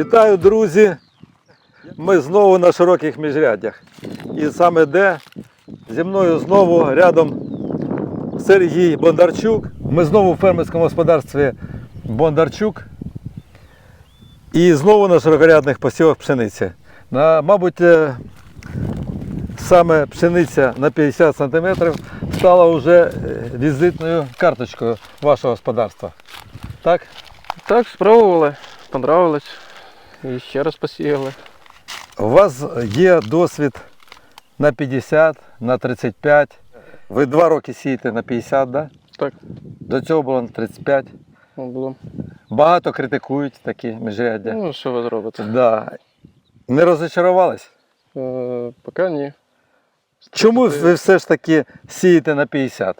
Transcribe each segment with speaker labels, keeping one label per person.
Speaker 1: Вітаю, друзі! Ми знову на широких міжряддях. І саме де зі мною знову рядом Сергій Бондарчук. Ми знову в фермерському господарстві Бондарчук. І знову на широкорядних посівах пшениці. На, мабуть, е, саме пшениця на 50 см стала вже е, візитною карточкою вашого господарства. Так?
Speaker 2: Так, спробували, понравилось. І ще раз посіяли.
Speaker 1: У вас є досвід на 50, на 35. Ви два роки сієте на 50, да?
Speaker 2: Так,
Speaker 1: До цього було на 35.
Speaker 2: ну, було.
Speaker 1: Багато критикують такі міжряддя.
Speaker 2: Ну, що ви зробите?
Speaker 1: Да. Не розочарувались?
Speaker 2: Е, поки ні.
Speaker 1: Чому ви все ж таки сієте на 50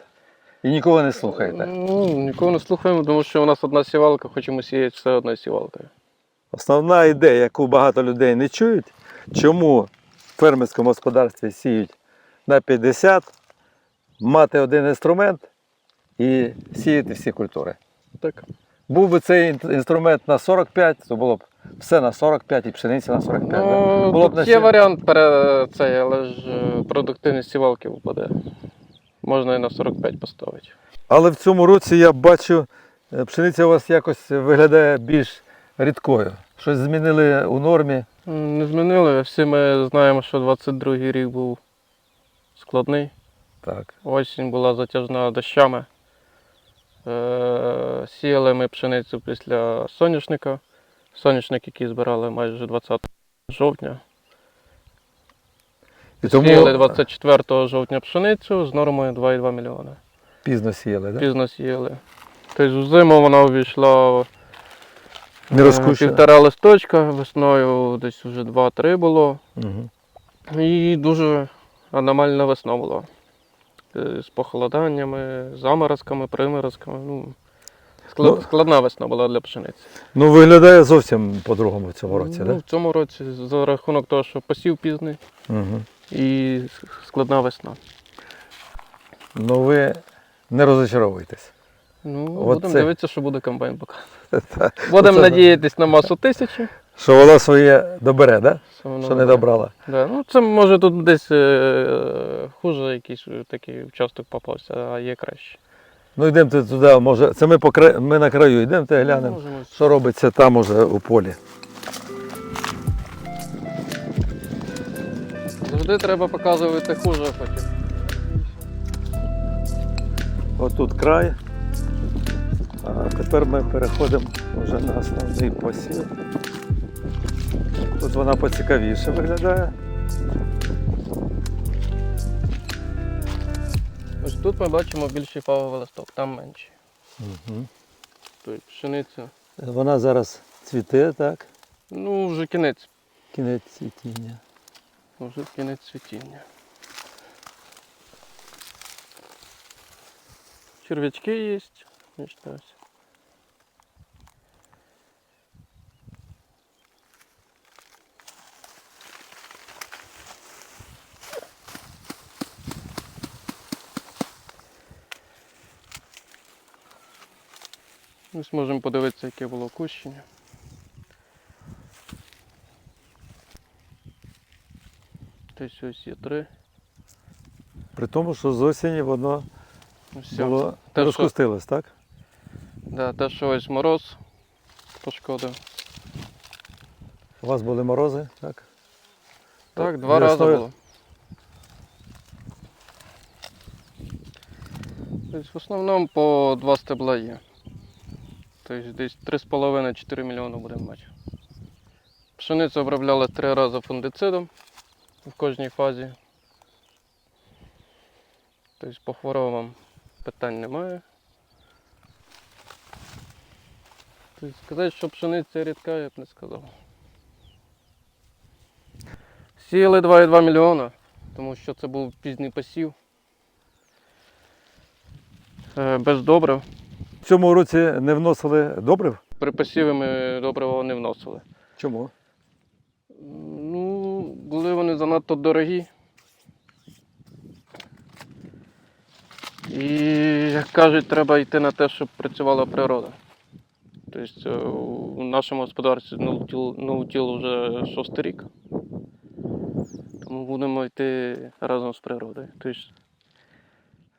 Speaker 1: і нікого не слухаєте?
Speaker 2: Ну, нікого не слухаємо, тому що у нас одна сівалка, хочемо сіяти все одною сівалкою.
Speaker 1: Основна ідея, яку багато людей не чують, чому в фермерському господарстві сіють на 50, мати один інструмент і сіяти всі культури.
Speaker 2: Так.
Speaker 1: Був би цей інструмент на 45, то було б все на 45 і пшениця на 45. да?
Speaker 2: Ну,
Speaker 1: Було б на
Speaker 2: є
Speaker 1: сі-
Speaker 2: варіант пере цей, але ж е, продуктивність сівалки впаде. Можна і на 45 поставити.
Speaker 1: Але в цьому році я бачу, е, пшениця у вас якось виглядає більш рідкою. Щось змінили у нормі.
Speaker 2: Не змінили. Всі ми знаємо, що 22-й рік був складний.
Speaker 1: Так.
Speaker 2: Осінь була затяжна дощами. Е, сіяли ми пшеницю після соняшника. Соняшник, який збирали майже 20 жовтня.
Speaker 1: І тому
Speaker 2: Сіяли 24 жовтня пшеницю з нормою 2,2 мільйони.
Speaker 1: пізно сіяли, так?
Speaker 2: Пізно сіяли. Тобто у зиму вона увійшла
Speaker 1: Не
Speaker 2: півтора листочка, весною десь вже 2-3 було.
Speaker 1: Угу.
Speaker 2: І дуже аномальна весна була. Е, З похолоданнями, заморозками, приморозками. Ну, склад,
Speaker 1: Ну,
Speaker 2: складна весна була для пшениці.
Speaker 1: Ну, виглядає зовсім по-другому в цьому році, так?
Speaker 2: ну,
Speaker 1: Да?
Speaker 2: В цьому році за рахунок того, що посів пізний
Speaker 1: Угу.
Speaker 2: і складна весна.
Speaker 1: Ну ви не розочаровуєтесь.
Speaker 2: Ну, будемо
Speaker 1: це-
Speaker 2: дивитися, що буде комбайн поки. Будемо
Speaker 1: Оце-
Speaker 2: надіятись на масу тисячі.
Speaker 1: Що вона своє добере, да?
Speaker 2: що воно
Speaker 1: що не добрала.
Speaker 2: Да. Ну, це може тут десь е, хуже якийсь такий участок попався, а є краще.
Speaker 1: Ну йдемте туди, може. Це ми по кра... ми на краю йдемте, глянемо,
Speaker 2: Можемо
Speaker 1: що робиться там уже у полі.
Speaker 2: Завжди треба показувати хуже потім.
Speaker 1: Отут край. А тепер ми переходимо вже на основний посів. Тут вона поцікавіше виглядає.
Speaker 2: Ось тут ми бачимо більший фавовий листок, там менший.
Speaker 1: Угу.
Speaker 2: Тобто пшениця.
Speaker 1: Вона зараз цвіте, так?
Speaker 2: Ну, вже кінець.
Speaker 1: Кінець цвітіння.
Speaker 2: Вже кінець цвітіння. Черв'ячки є. Бачите, ось. Можемо подивитися, яке було кущення. Тобто ось є три.
Speaker 1: При тому, що з осені воно
Speaker 2: все.
Speaker 1: було розкустилось, так?
Speaker 2: Да, те, що ось мороз пошкодив.
Speaker 1: У вас були морози, так?
Speaker 2: Так, два рази
Speaker 1: Весною-
Speaker 2: було. Тобто в основному по два стебла є. Тобто десь 3,5-4 мільйони будемо мати. Пшеницю обробляли три рази фунгицидом в кожній фазі. Тобто по хворобам питань немає. Тобто сказати, що пшениця рідка, я б не сказав. Сіяли 2,2 мільйона, тому що це був пізній посів. Е, Без добрив.
Speaker 1: В цьому році не вносили добрив?
Speaker 2: При посіві ми добрива не вносили.
Speaker 1: Чому?
Speaker 2: Ну, були вони занадто дорогі. І, як кажуть, треба йти на те, щоб працювала природа. Тобто у нашому господарстві ноутіл вже шостий рік. Тому будемо йти разом з природою. Тобто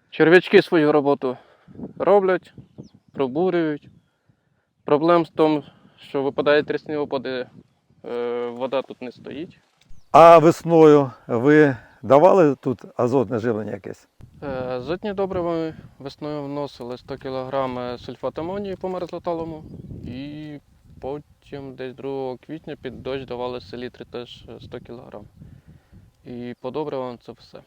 Speaker 2: черв'ячки свою роботу роблять, пробурюють. Проблем з тому, що випадають трісні опади, е, вода тут не стоїть.
Speaker 1: А весною ви давали тут азотне живлення якесь?
Speaker 2: Е, Азотні добрива весною вносили 100 кг сульфат амонію по мерзлоталому і потім десь 2 квітня під дощ давали селітри теж 100 кг. І по добривам це все.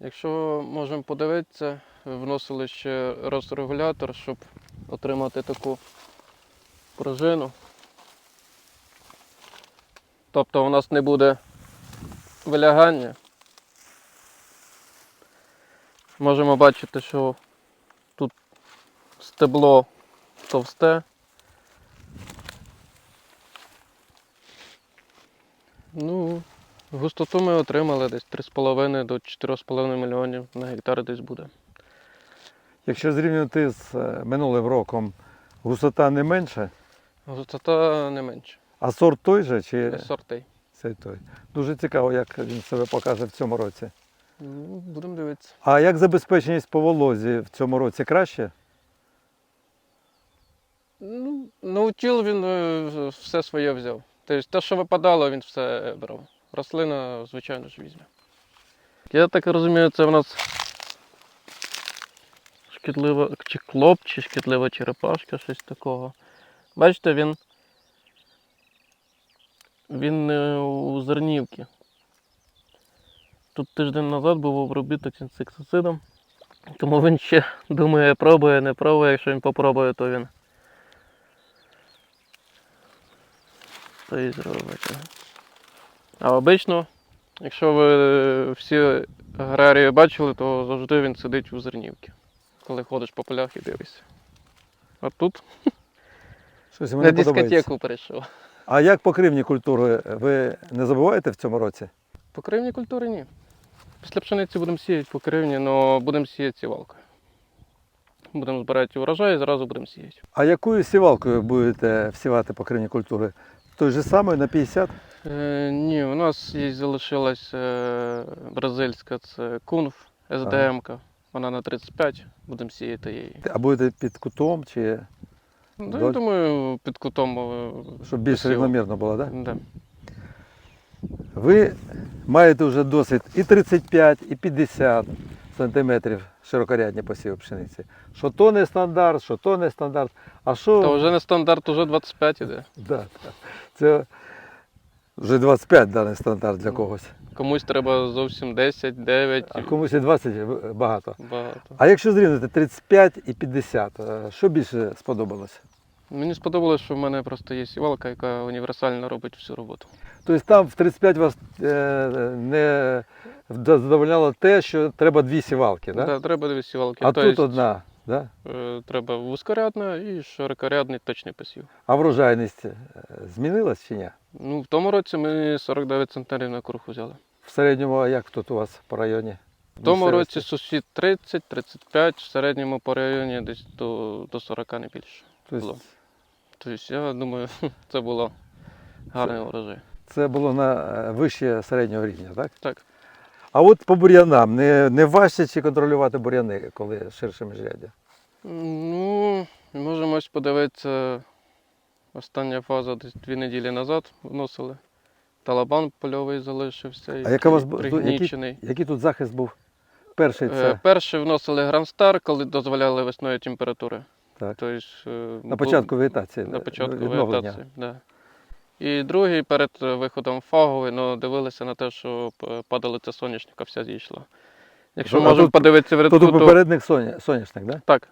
Speaker 2: Якщо можемо подивитися, вносили ще розрегулятор, щоб отримати таку пружину. Тобто у нас не буде вилягання. Можемо бачити, що тут стебло товсте. Ну, густоту ми отримали десь 3,5 до 4,5 мільйонів на гектар десь буде.
Speaker 1: Якщо зрівнювати з е, минулим роком, гусота не менша,
Speaker 2: Густота не менше.
Speaker 1: а сорт той же чи
Speaker 2: Сортей.
Speaker 1: цей той? Дуже цікаво, як він себе покаже в цьому році.
Speaker 2: Ну, будемо дивитися.
Speaker 1: А як забезпеченість по волозі в цьому році краще?
Speaker 2: Ну, наутіл він е, все своє взяв. Тобто те, що випадало, він все брав. Рослина, звичайно ж, візьме. Я так розумію, це в нас шкідлива чи клоп, чи шкідлива черепашка, щось такого. Бачите, він. Він у зернівці. Тут тиждень назад був обробіток інсектицидом, тому він ще думає, пробує, не пробує. Якщо він попробує, то він то і зробить. А обично, якщо ви всі аграрії бачили, то завжди він сидить у зернівці, коли ходиш по полях і дивишся. А тут
Speaker 1: Щось
Speaker 2: на
Speaker 1: мені подобається.
Speaker 2: дискотеку перейшов.
Speaker 1: А як покривні культури ви не забуваєте в цьому році?
Speaker 2: Покривні культури ні. Після пшениці будемо сіяти покривні, але будемо сіяти сівалкою. Будемо збирати урожай і зразу будемо сіяти.
Speaker 1: А якою сівалкою будете всівати покривні культури? Той же самий на 50?
Speaker 2: Е, ні, у нас є залишилась е, бразильська, це кунф, СДМ-ка. Вона на 35, будемо сіяти її.
Speaker 1: А будете під кутом, чи
Speaker 2: Ну, я думаю, під кутом. е,
Speaker 1: щоб більш
Speaker 2: посіву.
Speaker 1: рівномірно було, так? Да?
Speaker 2: Да.
Speaker 1: Ви маєте вже досвід і 35, і 50 сантиметрів широкорядні посіви пшениці. Що то не стандарт, що то не стандарт. А що
Speaker 2: Та вже не стандарт, вже 25 іде.
Speaker 1: Да, да. Це вже 25 даний стандарт для когось.
Speaker 2: Комусь треба зовсім 10, 9,
Speaker 1: А комусь і 20 багато.
Speaker 2: багато.
Speaker 1: А якщо зрівняти 35 і 50, е, що більше сподобалося?
Speaker 2: Мені сподобалось, що в мене просто є сівалка, яка універсально робить всю роботу.
Speaker 1: Тобто там в 35 вас е, не задовольняло те, що треба дві сівалки, да?
Speaker 2: Да, треба дві сівалки.
Speaker 1: а
Speaker 2: Тобто,
Speaker 1: тут одна. Да?
Speaker 2: е, Треба вузькорядна і широкорядний точний посів.
Speaker 1: А врожайність е, змінилась чи ні?
Speaker 2: Ну, в тому році ми 49 центнерів на круг взяли.
Speaker 1: В середньому, а як тут у вас по районі?
Speaker 2: В тому році сусід 30, 35, в середньому по районі десь до, до 40 не більше.
Speaker 1: Тобто.
Speaker 2: Тобто, я думаю, це було гарний урожай.
Speaker 1: це було на е, вище середнього рівня, так?
Speaker 2: Так.
Speaker 1: А от по бур'янам, не, не важче чи контролювати бур'яни, коли ширше міжряддя?
Speaker 2: Ну, можемо ось подивитися. Остання фаза десь дві неділі назад вносили. Талабан польовий залишився.
Speaker 1: А яка у вас
Speaker 2: пригнічений.
Speaker 1: Який тут захист був? Перший
Speaker 2: Е,
Speaker 1: це
Speaker 2: Перший вносили Грандстар, коли дозволяли весною температури.
Speaker 1: Так.
Speaker 2: Тобто, е,
Speaker 1: на початку вегетації.
Speaker 2: на початку
Speaker 1: відновлення.
Speaker 2: вегетації. Да. І другий перед е, виходом фаговий, ну, дивилися на те, що падалиця соняшника вся зійшла. Якщо
Speaker 1: А
Speaker 2: можемо подивитися в рядку,
Speaker 1: Тут
Speaker 2: то
Speaker 1: попередник соня, соняшник, так?
Speaker 2: так.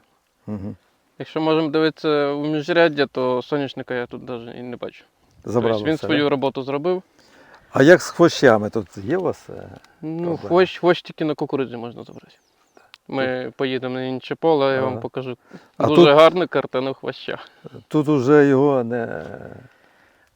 Speaker 1: Угу.
Speaker 2: Якщо можемо дивитися у міжряддя, то соняшника я тут навіть і не бачу.
Speaker 1: Забрали
Speaker 2: тобто він
Speaker 1: все,
Speaker 2: свою
Speaker 1: да?
Speaker 2: роботу зробив.
Speaker 1: А як з хвощами тут є у вас? е?
Speaker 2: Ну, хвощ, хвощ тільки на кукурудзі можна забрати. Ми поїдемо на інше поле, я
Speaker 1: Ага.
Speaker 2: вам покажу
Speaker 1: А
Speaker 2: дуже
Speaker 1: тут-
Speaker 2: гарну картину хвоща.
Speaker 1: Тут уже його не,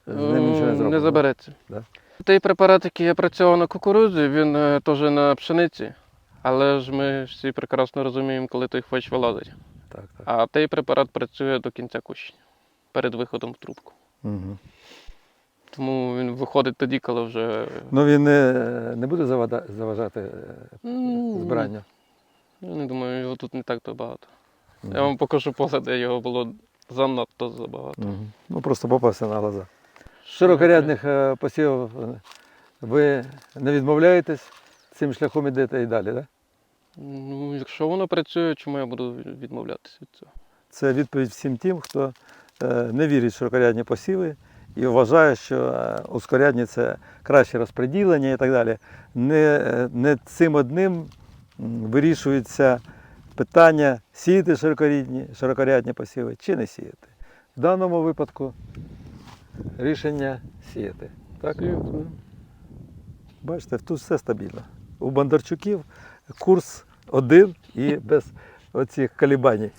Speaker 1: не
Speaker 2: Е, не забереться.
Speaker 1: Да?
Speaker 2: Той препарат, який я працював на кукурудзі, він е, теж на пшениці. Але ж ми всі прекрасно розуміємо, коли той хвощ вилазить.
Speaker 1: Так, так.
Speaker 2: А той препарат працює до кінця кущення, перед виходом в трубку.
Speaker 1: Угу.
Speaker 2: Тому він виходить тоді, коли вже
Speaker 1: Ну він не, не буде заважати е,
Speaker 2: М,
Speaker 1: збиранню.
Speaker 2: Я не думаю, його тут не так то багато.
Speaker 1: Мгм.
Speaker 2: Я вам покажу поле, де його було занадто забагато.
Speaker 1: Мгм. Ну просто попався на глаза. Широкорядних е, посівів е, ви не відмовляєтесь, цим шляхом ідете і далі, так? Да?
Speaker 2: Ну, якщо воно працює, чому я буду відмовлятися від цього?
Speaker 1: Це відповідь всім тим, хто е, не вірить в широкорядні посіви і вважає, що ускорядні це краще розподілення і так далі. Не, не цим одним вирішується питання сіяти широкорядні, широкорядні посіви чи не сіяти. В даному випадку рішення сіяти. Так? Бачите, тут все стабільно. У Бондарчуків курс один і без оцих колібаній.